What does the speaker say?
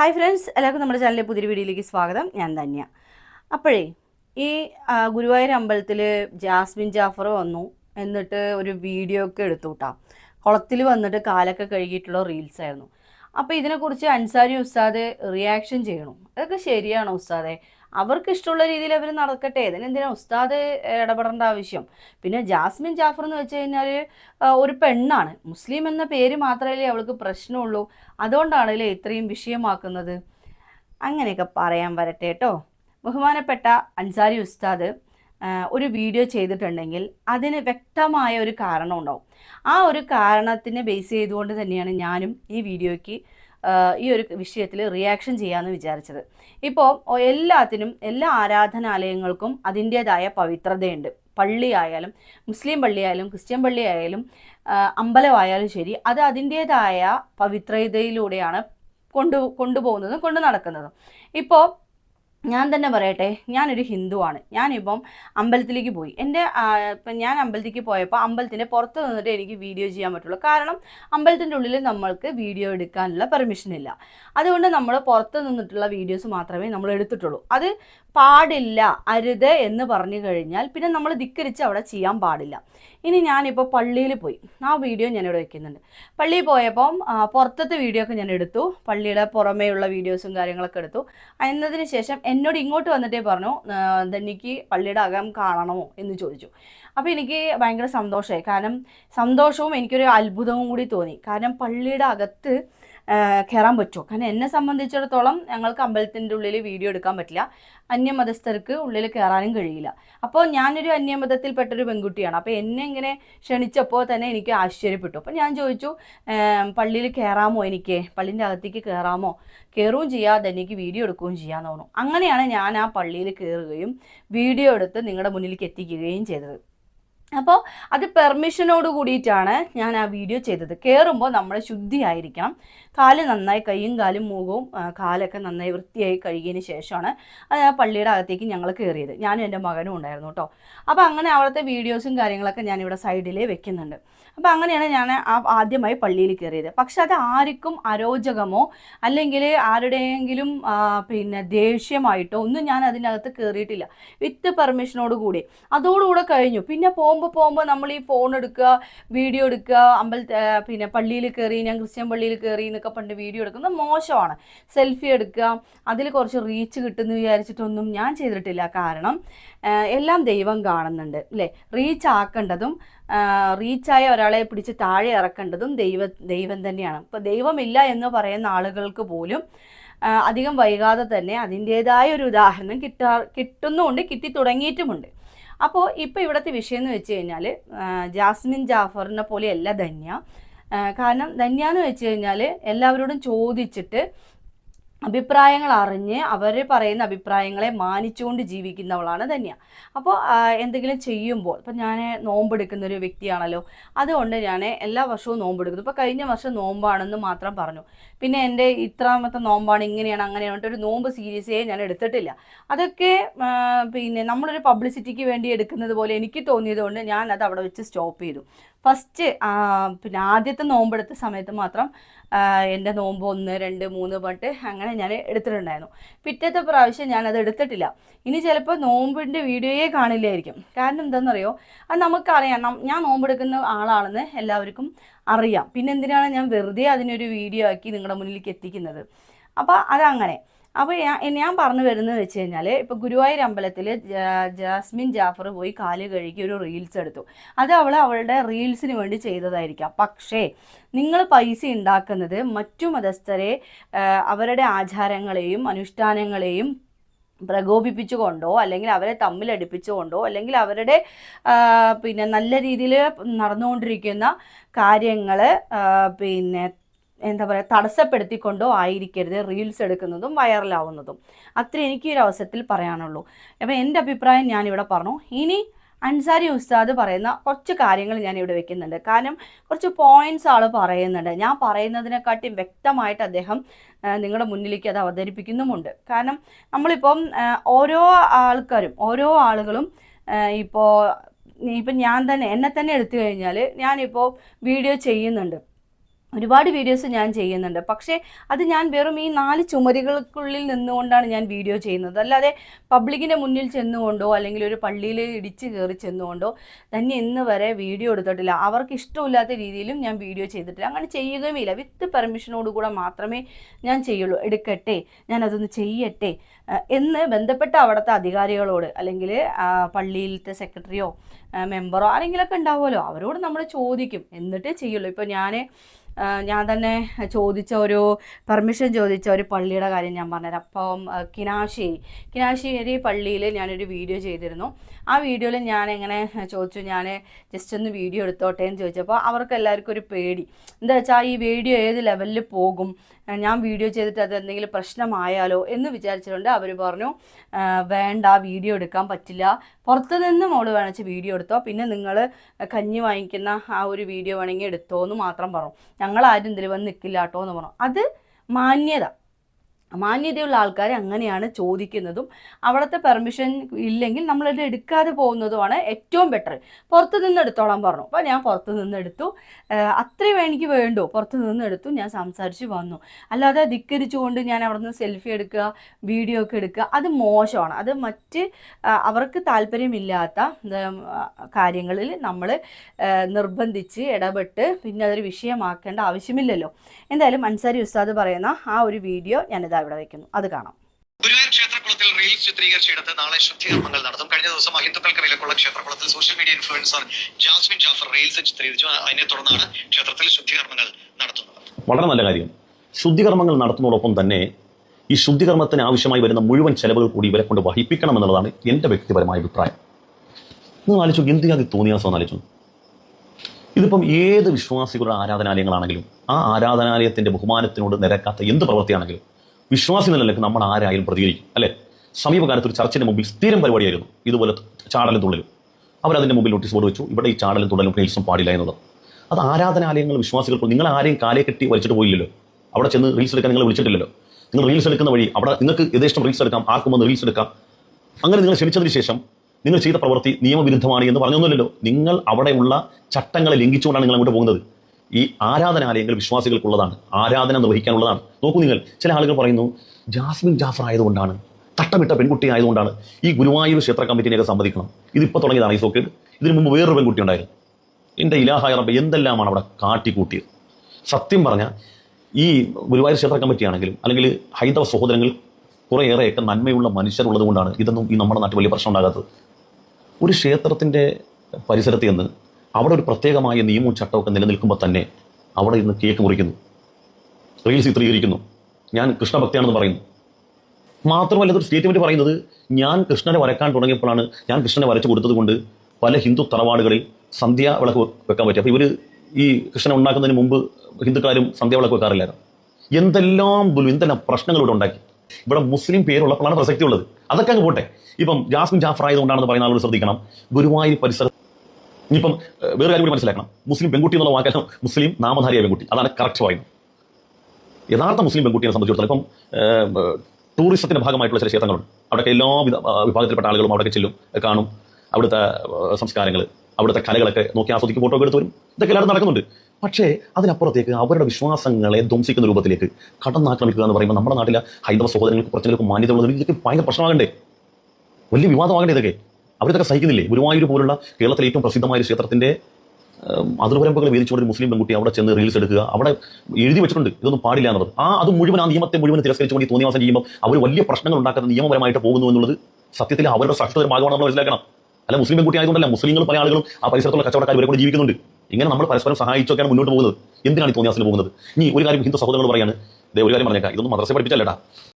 Hi friends എല്ലാവർക്കും നമ്മുടെ ചാനലിലെ പുതിയ വീഡിയോയിലേക്ക് സ്വാഗതം. ഞാൻ ധന്യ. അപ്പോഴേ ഈ ഗുരുവായൂർ അമ്പലത്തിൽ ജാസ്മിൻ ജാഫർ വന്നു എന്നിട്ട് ഒരു വീഡിയോ ഒക്കെ എടുത്തു കേട്ടോ കുളത്തിൽ വന്നിട്ട് കാലൊക്കെ കഴുകിയിട്ടുള്ള റീൽസ് ആയിരുന്നു. അപ്പോൾ ഇതിനെക്കുറിച്ച് അൻസാരി ഉസ്താദ് റിയാക്ഷൻ ചെയ്യണം. അതൊക്കെ ശരിയാണോ ഉസ്താദെ. അവർക്ക് ഇഷ്ടമുള്ള രീതിയിൽ അവർ നടക്കട്ടെ. ഇതിനെന്തിനാ ഉസ്താദ് ഇടപെടേണ്ട ആവശ്യം? പിന്നെ ജാസ്മിൻ ജാഫർ എന്ന് വെച്ച് കഴിഞ്ഞാൽ ഒരു പെണ്ണാണ്. മുസ്ലിം എന്ന പേര് മാത്രമല്ലേ അവൾക്ക് പ്രശ്നമുള്ളൂ. അതുകൊണ്ടാണല്ലേ ഇത്രയും വിഷയമാക്കുന്നത്? അങ്ങനെയൊക്കെ പറയാൻ വരട്ടെ കേട്ടോ. ബഹുമാനപ്പെട്ട അൻസാരി ഉസ്താദ് ഒരു വീഡിയോ ചെയ്തിട്ടുണ്ടെങ്കിൽ അതിന് വ്യക്തമായ ഒരു കാരണം ഉണ്ടാവും. ആ ഒരു കാരണത്തിനെ ബേസ് ചെയ്തുകൊണ്ട് തന്നെയാണ് ഞാനും ഈ വീഡിയോയ്ക്ക് ഈ ഒരു വിഷയത്തിൽ റിയാക്ഷൻ ചെയ്യാമെന്ന് വിചാരിച്ചത്. ഇപ്പോൾ എല്ലാത്തിനും എല്ലാ ആരാധനാലയങ്ങൾക്കും അതിന്റേതായ പവിത്രതയുണ്ട്. പള്ളിയായാലും മുസ്ലിം പള്ളിയായാലും ക്രിസ്ത്യൻ പള്ളിയായാലും അമ്പലമായാലും ശരി അത് അതിന്റേതായ പവിത്രതയിലൂടെയാണ് കൊണ്ടു കൊണ്ടുപോകുന്നതും കൊണ്ടു നടക്കുന്നതും ഇപ്പോൾ ഞാൻ തന്നെ പറയട്ടെ ഞാനൊരു ഹിന്ദുവാണ്. ഞാനിപ്പം അമ്പലത്തിലേക്ക് പോയി. എന്റെ ഇപ്പം ഞാൻ അമ്പലത്തിലേക്ക് പോയപ്പോൾ അമ്പലത്തിന്റെ പുറത്ത് നിന്നിട്ട് എനിക്ക് വീഡിയോ ചെയ്യാൻ പറ്റുള്ളൂ. കാരണം അമ്പലത്തിന്റെ ഉള്ളിൽ നമ്മൾക്ക് വീഡിയോ എടുക്കാനുള്ള പെർമിഷൻ ഇല്ല. അതുകൊണ്ട് നമ്മൾ പുറത്ത് നിന്നിട്ടുള്ള വീഡിയോസ് മാത്രമേ നമ്മൾ എടുത്തിട്ടുള്ളൂ. അത് പാടില്ല അരുത് എന്ന് പറഞ്ഞു കഴിഞ്ഞാൽ പിന്നെ നമ്മൾ ധിക്കരിച്ച് അവിടെ ചെയ്യാൻ പാടില്ല. ഇനി ഞാനിപ്പോൾ പള്ളിയിൽ പോയി. ആ വീഡിയോ ഞാനിവിടെ വെക്കുന്നുണ്ട്. പള്ളിയിൽ പോയപ്പം പുറത്തത്തെ വീഡിയോ ഒക്കെ ഞാൻ എടുത്തു പള്ളിയുടെ പുറമേയുള്ള വീഡിയോസും കാര്യങ്ങളൊക്കെ എടുത്തു. എന്നതിന് ശേഷം എന്നോട് ഇങ്ങോട്ട് വന്നിട്ടേ പറഞ്ഞു ധനിക്ക് പള്ളിയുടെ അകം കാണണമോ എന്ന് ചോദിച്ചു. അപ്പോൾ എനിക്ക് ഭയങ്കര സന്തോഷമായി. കാരണം സന്തോഷവും എനിക്കൊരു അത്ഭുതവും കൂടി തോന്നി. കാരണം പള്ളിയുടെ അകത്ത് കയറാൻ പറ്റുമോ കാരണം എന്നെ സംബന്ധിച്ചിടത്തോളം ഞങ്ങൾക്ക് അമ്പലത്തിന്റെ ഉള്ളിൽ വീഡിയോ എടുക്കാൻ പറ്റില്ല. അന്യമതസ്ഥർക്ക് ഉള്ളിൽ കയറാനും കഴിയില്ല. അപ്പോൾ ഞാനൊരു അന്യമതത്തിൽപ്പെട്ടൊരു പെൺകുട്ടിയാണ്. അപ്പോൾ എന്നെ ഇങ്ങനെ ക്ഷണിച്ചപ്പോൾ തന്നെ എനിക്ക് ആശ്ചര്യപ്പെട്ടു. അപ്പോൾ ഞാൻ ചോദിച്ചു പള്ളിയിൽ കയറാമോ എനിക്ക്? പള്ളിന്റെ അകത്തേക്ക് കയറാമോ കയറുകയും ചെയ്യാതെ എനിക്ക് വീഡിയോ എടുക്കുകയും ചെയ്യാമെന്ന് തോന്നുന്നു അങ്ങനെയാണ് ഞാൻ ആ പള്ളിയിൽ കയറുകയും വീഡിയോ എടുത്ത് നിങ്ങളുടെ മുന്നിലേക്ക് എത്തിക്കുകയും ചെയ്തത്. അപ്പോൾ അത് പെർമിഷനോട് കൂടിയിട്ടാണ് ഞാൻ ആ വീഡിയോ ചെയ്തത്. കയറുമ്പോൾ നമ്മൾ ശുദ്ധിയായിരിക്കണം. കാൽ നന്നായി കൈയും കാലും മൂകവും കാലൊക്കെ നന്നായി വൃത്തിയായി കഴുകിയതിന് ശേഷമാണ് ആ പള്ളിയുടെ അകത്തേക്ക് ഞങ്ങൾ കയറിയത്. ഞാനും എന്റെ മകനും ഉണ്ടായിരുന്നു കേട്ടോ അപ്പോൾ അങ്ങനെ അവിടുത്തെ വീഡിയോസും കാര്യങ്ങളൊക്കെ ഞാനിവിടെ സൈഡിൽ വെക്കുന്നുണ്ട്. അപ്പോൾ അങ്ങനെയാണ് ഞാൻ ആദ്യമായി പള്ളിയിൽ കയറിയത്. പക്ഷെ അത് ആർക്കും അരോചകമോ അല്ലെങ്കിൽ ആരുടെയെങ്കിലും പിന്നെ ദേഷ്യമായിട്ടോ ഒന്നും ഞാൻ അതിനകത്ത് കയറിയിട്ടില്ല. വിത്ത് പെർമിഷനോട് കൂടി. അതോടുകൂടെ കഴിഞ്ഞു. പിന്നെ പോകുമ്പോൾ പോകുമ്പോൾ നമ്മൾ ഈ ഫോൺ എടുക്കുക വീഡിയോ എടുക്കുക അമ്പലത്തെ പിന്നെ പള്ളിയിൽ കയറി ഞാൻ ക്രിസ്ത്യൻ പള്ളിയിൽ കയറി എന്നൊക്കെ പണ്ട് വീഡിയോ എടുക്കുന്നത്. മോശമാണ്. സെൽഫി എടുക്കുക അതിൽ കുറച്ച് റീച്ച് കിട്ടുമെന്ന് വിചാരിച്ചിട്ടൊന്നും ഞാൻ ചെയ്തിട്ടില്ല. കാരണം എല്ലാം ദൈവം കാണുന്നുണ്ട് അല്ലേ? റീച്ച് ആക്കേണ്ടതും റീച്ചായ ഒരാളെ പിടിച്ച് താഴെ ഇറക്കേണ്ടതും ദൈവ ദൈവം തന്നെയാണ്. ഇപ്പോൾ ദൈവമില്ല എന്ന് പറയുന്ന ആളുകൾക്ക് പോലും അധികം വൈകാതെ തന്നെ അതിന്റേതായ ഒരു ഉദാഹരണം കിട്ടാ കിട്ടുന്നുമുണ്ട് കിട്ടി തുടങ്ങിയിട്ടുമുണ്ട്. അപ്പോൾ ഇപ്പോൾ ഇവിടുത്തെ വിഷയം എന്ന് വെച്ച് കഴിഞ്ഞാൽ ജാസ്മിൻ ജാഫറിനെ പോലെയല്ല ധന്യ. കാരണം ധന്യാന്ന് വെച്ച് കഴിഞ്ഞാൽ എല്ലാവരോടും ചോദിച്ചിട്ട് അഭിപ്രായങ്ങൾ അറിഞ്ഞ് അവർ പറയുന്ന അഭിപ്രായങ്ങളെ മാനിച്ചുകൊണ്ട് ജീവിക്കുന്നവളാണ് ധന്യ. അപ്പോൾ എന്തെങ്കിലും ചെയ്യുമ്പോൾ ഇപ്പം ഞാൻ നോമ്പെടുക്കുന്ന ഒരു വ്യക്തിയാണല്ലോ അതുകൊണ്ട് ഞാൻ എല്ലാ വർഷവും നോമ്പെടുക്കുന്നു. ഇപ്പോൾ കഴിഞ്ഞ വർഷം നോമ്പാണെന്ന് മാത്രം പറഞ്ഞു. പിന്നെ എന്റെ ഇത്രാമത്തെ നോമ്പാണ് ഇങ്ങനെയാണ് അങ്ങനെയാണ് ഒരു നോമ്പ് സീരിയസേ ഞാൻ എടുത്തിട്ടില്ല. അതൊക്കെ പിന്നെ നമ്മളൊരു പബ്ലിസിറ്റിക്ക് വേണ്ടി എടുക്കുന്നത് പോലെ എനിക്ക് തോന്നിയത് കൊണ്ട് ഞാൻ അത് അവിടെ വെച്ച് സ്റ്റോപ്പ് ചെയ്തു. ഫസ്റ്റ് പിന്നെ ആദ്യത്തെ നോമ്പെടുത്ത സമയത്ത് മാത്രം എന്റെ നോമ്പ് ഒന്ന് രണ്ട് മൂന്ന് പട്ട് അങ്ങനെ ഞാൻ എടുത്തിട്ടുണ്ടായിരുന്നു. പിറ്റത്തെ പ്രാവശ്യം ഞാനത് എടുത്തിട്ടില്ല. ഇനി ചിലപ്പോൾ നോമ്പിന്റെ വീഡിയോയെ കാണില്ലായിരിക്കും. കാരണം എന്താണെന്നറിയോ? അത് നമുക്കറിയാം. ഞാൻ നോമ്പെടുക്കുന്ന ആളാണെന്ന് എല്ലാവർക്കും അറിയാം. പിന്നെ എന്തിനാണ് ഞാൻ വെറുതെ അതിനൊരു വീഡിയോ ആക്കി നിങ്ങളുടെ മുന്നിലേക്ക് എത്തിക്കുന്നത്? അപ്പോൾ അതങ്ങനെ. അപ്പോൾ ഞാൻ പറഞ്ഞു വരുന്നത് വെച്ച് കഴിഞ്ഞാൽ ഇപ്പോൾ ഗുരുവായൂർ അമ്പലത്തിൽ ജാസ്മിൻ ജാഫർ പോയി കാൽ കഴുകി ഒരു റീൽസ് എടുത്തു. അത് അവൾ അവളുടെ റീൽസിന് വേണ്ടി ചെയ്തതായിരിക്കാം. പക്ഷേ നിങ്ങൾ പൈസ ഉണ്ടാക്കുന്നത് മറ്റു മതസ്ഥരെ അവരുടെ ആചാരങ്ങളെയും അനുഷ്ഠാനങ്ങളെയും പ്രകോപിപ്പിച്ചുകൊണ്ടോ അല്ലെങ്കിൽ അവരെ തമ്മിലടിപ്പിച്ചുകൊണ്ടോ അല്ലെങ്കിൽ അവരുടെ പിന്നെ നല്ല രീതിയിൽ നടന്നുകൊണ്ടിരിക്കുന്ന കാര്യങ്ങൾ പിന്നെ എന്താ പറയുക തടസ്സപ്പെടുത്തിക്കൊണ്ടോ ആയിരിക്കരുത് റീൽസ് എടുക്കുന്നതും വൈറലാവുന്നതും അത്ര എനിക്ക് ഈ ഒരു അവസരത്തിൽ പറയാനുള്ളൂ. അപ്പോൾ എന്റെ അഭിപ്രായം ഞാനിവിടെ പറഞ്ഞു. ഇനി അൻസാരി ഉസ്താദ് പറയുന്ന കുറച്ച് കാര്യങ്ങൾ ഞാൻ ഇവിടെ വെക്കുന്നുണ്ട്. കാരണം കുറച്ച് പോയിന്റ്സ് ആൾ പറയുന്നുണ്ട്. ഞാൻ പറയുന്നതിനെക്കാട്ടി വ്യക്തമായിട്ട് അദ്ദേഹം നിങ്ങളുടെ മുന്നിലേക്ക് അത് അവതരിപ്പിക്കുന്നുമുണ്ട്. കാരണം നമ്മളിപ്പം ഓരോ ആൾക്കാരും ഓരോ ആളുകളും ഇപ്പോൾ ഇപ്പം ഞാൻ തന്നെ എന്നെ തന്നെ എടുത്തു കഴിഞ്ഞാൽ ഞാനിപ്പോൾ വീഡിയോ ചെയ്യുന്നുണ്ട്. ഒരുപാട് വീഡിയോസ് ഞാൻ ചെയ്യുന്നുണ്ട്. പക്ഷേ അത് ഞാൻ വെറും ഈ നാല് ചുമരുകൾക്കുള്ളിൽ നിന്നുകൊണ്ടാണ് ഞാൻ വീഡിയോ ചെയ്യുന്നത്. അല്ലാതെ പബ്ലിക്കിന്റെ മുന്നിൽ ചെന്നുകൊണ്ടോ അല്ലെങ്കിൽ ഒരു പള്ളിയിൽ ഇടിച്ച് കയറി ചെന്നുകൊണ്ടോ തന്നെ ഇന്ന് വരെ വീഡിയോ എടുത്തിട്ടില്ല. അവർക്ക് ഇഷ്ടമില്ലാത്ത രീതിയിലും ഞാൻ വീഡിയോ ചെയ്തിട്ടില്ല. അങ്ങനെ ചെയ്യുകയുമില്ല. വിത്ത് പെർമിഷനോടുകൂടെ മാത്രമേ ഞാൻ ചെയ്യുള്ളൂ. എടുക്കട്ടെ ഞാൻ അതൊന്ന് ചെയ്യട്ടെ എന്ന് ബന്ധപ്പെട്ട അവിടുത്തെ അധികാരികളോട് അല്ലെങ്കിൽ പള്ളിയിലത്തെ സെക്രട്ടറിയോ മെമ്പറോ ആരെങ്കിലൊക്കെ ഉണ്ടാവുമല്ലോ. അവരോട് നമ്മൾ ചോദിക്കും. എന്നിട്ടേ ചെയ്യുള്ളൂ. ഇപ്പോൾ ഞാൻ ഞാൻ തന്നെ ചോദിച്ച ഒരു പെർമിഷൻ ചോദിച്ച ഒരു പള്ളിയുടെ കാര്യം ഞാൻ പറഞ്ഞുതരാം. അപ്പം കിനാശ്ശേരി കിനാശ്ശേരി പള്ളിയിൽ ഞാനൊരു വീഡിയോ ചെയ്തിരുന്നു. ആ വീഡിയോയിൽ ഞാൻ എങ്ങനെ ചോദിച്ചു ഞാൻ ജസ്റ്റ് ഒന്ന് വീഡിയോ എടുത്തോട്ടെ എന്ന് ചോദിച്ചപ്പോൾ അവർക്ക് എല്ലാവർക്കും ഒരു പേടി. എന്താ വെച്ചാൽ ഈ വീഡിയോ ഏത് ലെവലിൽ പോകും? ഞാൻ വീഡിയോ ചെയ്തിട്ട് അത് എന്തെങ്കിലും പ്രശ്നമായാലോ എന്ന് വിചാരിച്ചിട്ടുണ്ട്. അവർ പറഞ്ഞു വേണ്ട വീഡിയോ എടുക്കാൻ പറ്റില്ല. പുറത്തു നിന്ന് മോൾ വേണമെങ്കിൽ വീഡിയോ എടുത്തോ. പിന്നെ നിങ്ങൾ കഞ്ഞി വാങ്ങിക്കുന്ന ആ ഒരു വീഡിയോ വേണമെങ്കിൽ എടുത്തോ എന്ന് മാത്രം പറഞ്ഞു. ഞങ്ങൾ ആരും ഇതിൽ വന്ന് നിൽക്കില്ല കേട്ടോ എന്ന് പറഞ്ഞു. അത് മാന്യത. മാന്യതയുള്ള ആൾക്കാരെ അങ്ങനെയാണ് ചോദിക്കുന്നതും അവിടുത്തെ പെർമിഷൻ ഇല്ലെങ്കിൽ നമ്മളത് എടുക്കാതെ പോകുന്നതുമാണ് ഏറ്റവും ബെറ്റർ പുറത്ത് നിന്ന് എടുത്തോളാൻ പറഞ്ഞു. അപ്പോൾ ഞാൻ പുറത്ത് നിന്ന് എടുത്തു. അത്രയും എനിക്ക് വേണ്ടു. പുറത്ത് നിന്ന് എടുത്തു. ഞാൻ സംസാരിച്ച് വന്നു. അല്ലാതെ ധിക്കരിച്ചുകൊണ്ട് ഞാൻ അവിടെ നിന്ന് സെൽഫി എടുക്കുക വീഡിയോ ഒക്കെ എടുക്കുക അത് മോശമാണ്. അത് മറ്റ് അവർക്ക് താല്പര്യമില്ലാത്ത കാര്യങ്ങളിൽ നമ്മൾ നിർബന്ധിച്ച് ഇടപെട്ട് പിന്നെ അതൊരു വിഷയമാക്കേണ്ട ആവശ്യമില്ലല്ലോ. എന്തായാലും അൻസാരി ഉസ്താദ് പറയുന്ന ആ ഒരു വീഡിയോ ഞാനിതാ ഇവിടെ വെക്കുന്നു. അത് കാണാം. ഗുരുവായൂർ ക്ഷേത്രകുളത്തിൽ റീൽസ് ചിത്രീകരിച്ചെടുത്ത് നാളെ ശുദ്ധികർമ്മങ്ങൾ നടത്തും. കഴിഞ്ഞ ദിവസം അഹിന്ദുക്കൾക്ക് വിലക്കുള്ള ക്ഷേത്രകുളത്തിൽ social media influencer Jasmin Jaffer reels ചിത്രീകരിച്ചു. അതിനെ തുടർന്നാണ് ക്ഷേത്രത്തിൽ ശുദ്ധികർമ്മങ്ങൾ നടത്തുന്നത്. വളരെ നല്ല കാര്യം. ശുദ്ധികർമ്മങ്ങൾ നടത്തുന്നതോടൊപ്പം തന്നെ ഈ ശുദ്ധികർമ്മത്തിന് ആവശ്യമായി വരുന്ന മുഴുവൻ ചെലവുകൾ കൂടി ഇവരെ കൊണ്ട് വഹിപ്പിക്കണം എന്നുള്ളതാണ് എന്റെ വ്യക്തിപരമായ അഭിപ്രായം. നിങ്ങൾ ആലോചിച്ചു എന്തിനാ അത് തോന്നിയാസം ആലോചിച്ചു ഇതിപ്പം ഏത് വിശ്വാസികളുടെ ആരാധനാലയങ്ങളാണെങ്കിലും ആ ആരാധനാലയത്തിന്റെ ബഹുമാനത്തിനോട് നിരക്കാത്ത എന്ത് പ്രവൃത്തിയാണെങ്കിലും വിശ്വാസി എന്നല്ലേ നമ്മൾ ആരായാലും പ്രതികരിക്കും അല്ലേ? സമീപകാലത്ത് ഒരു ചർച്ചിന്റെ മുമ്പിൽ സ്ഥിരം പരിപാടിയായിരുന്നു. ഇതുപോലെ ചാടലും തുള്ളലും. അവരതിന്റെ മുമ്പിൽ നോട്ടീസ് ബോർഡ് വെച്ചു. ഇവിടെ ഈ ചാടലും തുള്ളലും റീൽസും പാടില്ല എന്നുള്ളത് അത് ആരാധനാലയങ്ങൾ വിശ്വാസികൾക്ക് നിങ്ങൾ ആരെയും കാലേ കെട്ടി വലിച്ചിട്ട് പോയില്ലല്ലോ. അവിടെ ചെന്ന് റീൽസ് എടുക്കാൻ നിങ്ങൾ വിളിച്ചിട്ടില്ലല്ലോ. നിങ്ങൾ റീൽസ് എടുക്കുന്ന വഴി അവിടെ നിങ്ങൾക്ക് യഥേഷ്ടം റീൽസ് എടുക്കാം ആർക്കും വന്ന് റീൽസ് എടുക്കാം. അങ്ങനെ നിങ്ങൾ ക്ഷണിച്ചതിന് ശേഷം നിങ്ങൾ ചെയ്ത പ്രവൃത്തി നിയമവിരുദ്ധമാണ് എന്ന് പറഞ്ഞൊന്നുമില്ലല്ലോ. നിങ്ങൾ അവിടെയുള്ള ചട്ടങ്ങളെ ലംഘിച്ചുകൊണ്ടാണ് നിങ്ങൾ അങ്ങോട്ട് പോകുന്നത്. ഈ ആരാധനാലയങ്ങൾ വിശ്വാസികൾക്കുള്ളതാണ് ആരാധന നിർവഹിക്കാനുള്ളതാണ്. നോക്കൂ നിങ്ങൾ ചില ആളുകൾ പറയുന്നു ജാസ്മിൻ ജാഫർ ആയതുകൊണ്ടാണ് തട്ടമിട്ട പെൺകുട്ടി ആയതുകൊണ്ടാണ് ഈ ഗുരുവായൂർ ക്ഷേത്ര കമ്മിറ്റിനെയൊക്കെ സമ്മതിക്കണം ഇതിപ്പോൾ തുടങ്ങിയതാണ് ഈ സോക്കേട്. ഇതിനു മുമ്പ് വേറൊരു പെൺകുട്ടി ഉണ്ടായിരുന്നു. എന്റെ ഇലാഹായ റബ്ബ് എന്തെല്ലാമാണ് അവിടെ കാട്ടിക്കൂട്ടിയത്? സത്യം പറഞ്ഞാൽ ഈ ഗുരുവായൂർ ക്ഷേത്ര കമ്മിറ്റി ആണെങ്കിലും അല്ലെങ്കിൽ ഹൈന്ദവ സഹോദരങ്ങൾ കുറേയേറെയൊക്കെ നന്മയുള്ള മനുഷ്യരുള്ളത് കൊണ്ടാണ് ഇതൊന്നും ഈ നമ്മുടെ നാട്ടിൽ വലിയ പ്രശ്നം ഉണ്ടാകാത്തത്. ഒരു ക്ഷേത്രത്തിന്റെ പരിസരത്ത് നിന്ന് അവിടെ ഒരു പ്രത്യേകമായ നിയമവും ചട്ടമൊക്കെ നിലനിൽക്കുമ്പോൾ തന്നെ അവിടെ ഇന്ന് കേക്ക് മുറിക്കുന്നു. സ്ത്രീ ചിത്രീകരിക്കുന്നു. ഞാൻ കൃഷ്ണഭക്തിയാണെന്ന് പറയുന്നു. മാത്രമല്ല ഇതൊരു സ്റ്റേറ്റ്മെന്റ് പറയുന്നത് ഞാൻ കൃഷ്ണനെ വരക്കാൻ തുടങ്ങിയപ്പോഴാണ് ഞാൻ കൃഷ്ണനെ വരച്ചു കൊടുത്തത് കൊണ്ട് പല ഹിന്ദു തറവാടുകളിൽ സന്ധ്യ വിളക്ക് വെക്കാൻ പറ്റും. അപ്പോൾ ഇവർ ഈ കൃഷ്ണനെ ഉണ്ടാക്കുന്നതിന് മുമ്പ് ഹിന്ദുക്കാരും സന്ധ്യ വിളക്ക് വെക്കാറില്ലായിരുന്നു. എന്തെല്ലാം ദുൽ- എന്തെല്ലാം പ്രശ്നങ്ങൾ ഇവിടെ ഉണ്ടാക്കി. ഇവിടെ മുസ്ലിം പേരുള്ളപ്പോഴാണ് പ്രസക്തി ഉള്ളത് അതൊക്കെ അങ്ങ് പോട്ടെ. ഇപ്പം ജാസ്മിൻ ജാഫർ ആയതുകൊണ്ടാണെന്ന് പറയുന്ന ആളുകൾ ശ്രദ്ധിക്കണം. ഗുരുവായൂർ പരിസരത്ത് ഇനിയിപ്പം വേറെ കാര്യം കൂടി മനസ്സിലാക്കണം. മുസ്ലിം പെൺകുട്ടി എന്നുള്ള വാക്കാലും മുസ്ലിം നാമധാരിയായ പെൺകുട്ടി. അതാണ് കറക്റ്റ് പറയുന്നത്. യഥാർത്ഥ മുസ്ലിം പെൺകുട്ടിയെ സംബന്ധിച്ചിടത്തോളം ഇപ്പം ടൂറിസത്തിന്റെ ഭാഗമായിട്ടുള്ള ചില ക്ഷേത്രങ്ങളുണ്ട്. അവിടെയൊക്കെ എല്ലാ വിഭാഗത്തിൽപ്പെട്ട ആളുകളും അവിടെയൊക്കെ ചെല്ലും കാണും. അവിടുത്തെ സംസ്കാരങ്ങൾ അവിടുത്തെ കലകളൊക്കെ നോക്കി ആസ്വദിക്കും ഫോട്ടോ എടുത്ത് വരും. ഇതൊക്കെ എല്ലാവരും നടക്കുന്നുണ്ട്. പക്ഷേ അതിനപ്പുറത്തേക്ക് അവരുടെ വിശ്വാസങ്ങളെ ധ്വംസിക്കുന്ന രൂപത്തിലേക്ക് കടന്നാക്രമിക്കുക എന്ന് പറയുമ്പോൾ നമ്മുടെ നാട്ടിലെ ഹൈന്ദവ സഹോദരങ്ങൾക്ക് കുറച്ചെങ്കിലും മാന്യത ഉള്ളത് ഇതൊക്കെ ഭയങ്കര പ്രശ്നമാകണ്ടേ? വലിയ വിവാദമാകണ്ടേ ഇതൊക്കെ? അവരിതൊക്കെ സഹിക്കുന്നില്ലേ? ഗുരുവായൂർ പോലുള്ള കേരളത്തിലെ ഏറ്റവും പ്രസിദ്ധമായ ഒരു ക്ഷേത്രത്തിന്റെ അതിർവരമ്പുകൾ വേദിച്ചുകൊണ്ട് ഒരു മുസ്ലിം പെൺകുട്ടി അവിടെ ചെന്ന് റീൽസ് എടുക്കുക. അവിടെ എഴുതി വെച്ചിട്ടുണ്ട്. ഇതൊന്നും പാടില്ല എന്നുള്ളത്. ആ അത് മുഴുവൻ ആ നിയമത്തെ മുഴുവൻ തിരസ്കരിച്ചുകൊണ്ട് ഈ തോന്നിവാസം ചെയ്യുമ്പോൾ അവർ വലിയ പ്രശ്നങ്ങൾ ഉണ്ടാക്കുന്ന നിയമപരമായിട്ട് പോകുന്നു എന്നുള്ളത് സത്യത്തിൽ അവരുടെ സഹിഷ്ണുത ഭാഗമാണ് നമ്മൾ മനസ്സിലാക്കണം. അല്ല മുസ്ലിം പെൺകുട്ടി ആയതുകൊണ്ടല്ല. മുസ്ലിങ്ങൾ പല ആളുകളും ആ പരിസരത്തുള്ള കച്ചവടക്കാർ വരെ കൂടെ ജീവിക്കുന്നുണ്ട്. ഇങ്ങനെ നമ്മൾ പരസ്പരം സഹായിച്ചൊക്കെയാണ് മുന്നോട്ട് പോകുന്നത്. എന്തിനാണ് ഈ തോന്നിയാസിൽ പോകുന്നത്? ഇനി ഒരു കാര്യം ഹിന്ദു സഹോദരങ്ങൾ പറയാണ്. ഇതേ ഒരു കാര്യം പറഞ്ഞേക്കാം. ഇതൊന്നും മദ്രസ പഠിപ്പിച്ചല്ലേട്ടാ